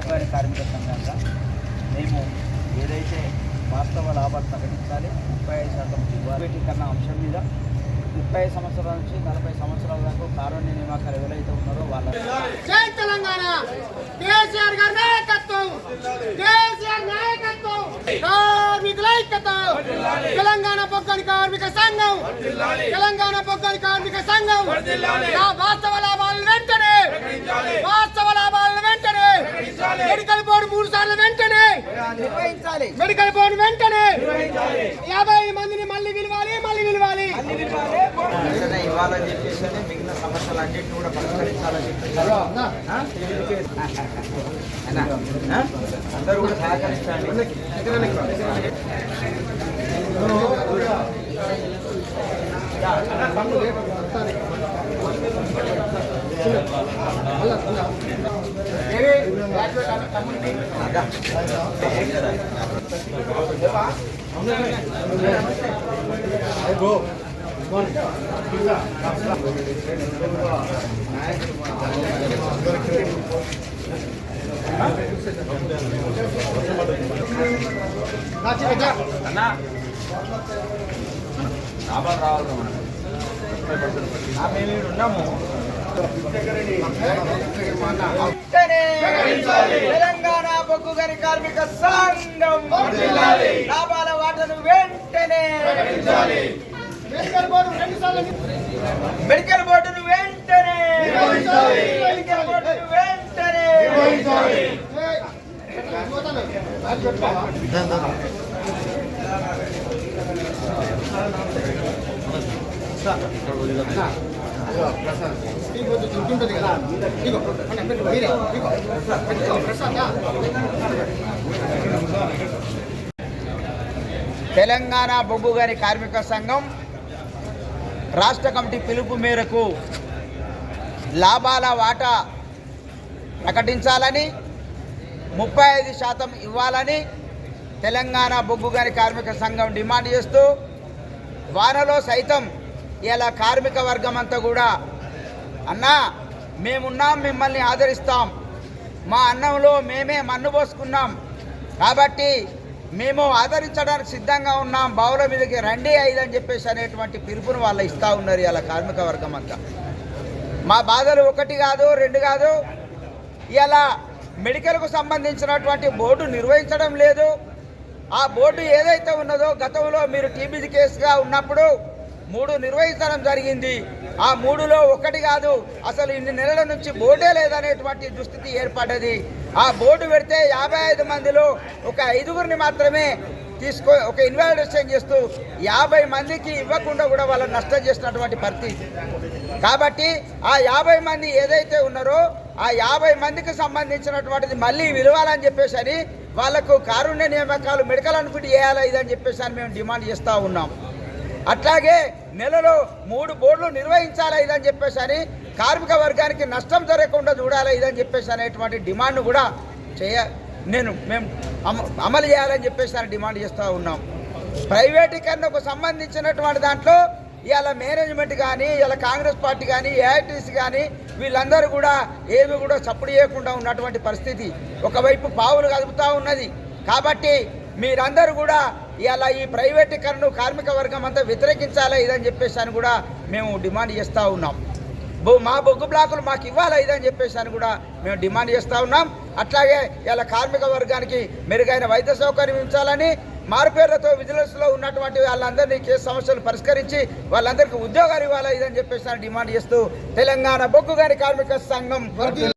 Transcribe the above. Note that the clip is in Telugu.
సదుపాయ కార్మిక సంఘంగా మేము ఏదైతే వాస్తవ లాభాలు ప్రకటించాలి ముప్పై ఐదు శాతం ఇవ్వాలికరణ అంశం మీద ముప్పై సంవత్సరాల నుంచి నలభై సంవత్సరాల వరకు కారుణ్య నియామకాలు ఎవరైతే ఉన్నారో వాళ్ళ తెలంగాణ! పొగ్గని కార్మిక సంఘం! తెలంగాణ పొగ్గని కార్మిక సంఘం! వాస్తవ లాభాలు వెంటనే వాస్తవ మెడికల్ బోర్డు మూడు సార్లు వెంటనే నిర్వహించాలి మెడికల్ బోర్డు వెంటనే యాభై మందిని మళ్ళీ విలువాలి మళ్ళీ విలువాలి వెంటనే ఇవ్వాలని చెప్పేసి అని మిగిలిన సమస్యలు అన్నింటినీ కూడా పరిష్కరించాలని చెప్పేసి ఆ? అన్నా? ఆ? అందరూ కూడా సహకరించండి అదా. అన్నా లాభాలు రావాలి మనం ఆ, మేము ఉన్నాము. తెలంగాణ బొగ్గు గని కార్మిక సంఘం లాభాల వాటను వెంటనే మెడికల్ బోర్డును వెంటనే మెడికల్ బోర్డును వెంటనే తెలంగాణ బొగ్గు గారి కార్మిక సంఘం రాష్ట్ర కమిటీ పిలుపు మేరకు లాభాల వాటా ప్రకటించాలని ముప్పై ఐదు శాతం ఇవ్వాలని తెలంగాణ బొగ్గు గారి కార్మిక సంఘం డిమాండ్ చేస్తూ వానలో సైతం ఇలా కార్మిక వర్గం అంతా కూడా అన్నా మేమున్నాం మిమ్మల్ని ఆదరిస్తాం. మా అన్నంలో మేమే మన్ను పోసుకున్నాం. కాబట్టి మేము ఆదరించడానికి సిద్ధంగా ఉన్నాం. బావుల మీదకి రండి ఐదని చెప్పేసి అనేటువంటి పిలుపును వాళ్ళు ఇస్తూ ఉన్నారు ఇలా కార్మిక వర్గం అంతా. మా బాధలు ఒకటి కాదు రెండు కాదు. ఇలా మెడికల్కు సంబంధించినటువంటి బోర్డు నిర్వహించడం లేదు. ఆ బోర్డు ఏదైతే ఉన్నదో గతంలో మీరు టీబీ కేసుగా ఉన్నప్పుడు మూడు నిర్వహించడం జరిగింది. ఆ మూడులో ఒకటి కాదు అసలు ఇన్ని నెలల నుంచి బోర్డే లేదనేటువంటి దుస్థితి ఏర్పడ్డది. ఆ బోర్డు పెడితే యాభై ఐదు మందిలో ఒక ఐదుగురిని మాత్రమే తీసుకో ఒక ఇన్వాల్యుయేషన్ చేస్తూ యాభై మందికి ఇవ్వకుండా కూడా వాళ్ళని నష్టం చేసినటువంటి పరిస్థితి. కాబట్టి ఆ యాభై మంది ఏదైతే ఉన్నారో ఆ యాభై మందికి సంబంధించినటువంటిది మళ్ళీ విలువాలని చెప్పేసి అని వాళ్ళకు కారుణ్య నియామకాలు మెడికల్ అనుకుంటే చేయాలి ఇదని చెప్పేసి అని మేము డిమాండ్ చేస్తూ ఉన్నాం. అట్లాగే నెలలో మూడు బోర్డులు నిర్వహించాలా ఇదని చెప్పేసి అని కార్మిక వర్గానికి నష్టం జరగకుండా చూడాలి ఇదని చెప్పేసి అనేటువంటి డిమాండ్ కూడా చేయ నేను మేము అమ- అమలు చేయాలని చెప్పేసి అని డిమాండ్ చేస్తూ ఉన్నాం. ప్రైవేటీకరణకు సంబంధించినటువంటి దాంట్లో ఇవాళ మేనేజ్మెంట్ కానీ ఇవాళ కాంగ్రెస్ పార్టీ కానీ ఏఐటీసీ కానీ వీళ్ళందరూ కూడా ఏమి కూడా చప్పుడు చేయకుండా ఉన్నటువంటి పరిస్థితి. ఒకవైపు పావులు కదుపుతూ ఉన్నది. కాబట్టి మీరందరూ కూడా ఇవాళ ఈ ప్రైవేటీకరణను కార్మిక వర్గం అంతా వ్యతిరేకించాలి ఇదని చెప్పేసి అని కూడా మేము డిమాండ్ చేస్తూ ఉన్నాం. బొ మా బొగ్గు బ్లాకులు మాకు ఇవ్వాలి ఇదని చెప్పేసి అని కూడా మేము డిమాండ్ చేస్తూ ఉన్నాం. అట్లాగే ఇలా కార్మిక వర్గానికి మెరుగైన వైద్య సౌకర్యం ఇచ్చాలని మారుపేర్లతో విజిలెన్స్లో ఉన్నటువంటి వాళ్ళందరినీ కేసు సమస్యలు పరిష్కరించి వాళ్ళందరికీ ఉద్యోగాలు ఇవ్వాలి ఇదని చెప్పేసి డిమాండ్ చేస్తూ తెలంగాణ బొగ్గు గారి కార్మిక సంఘం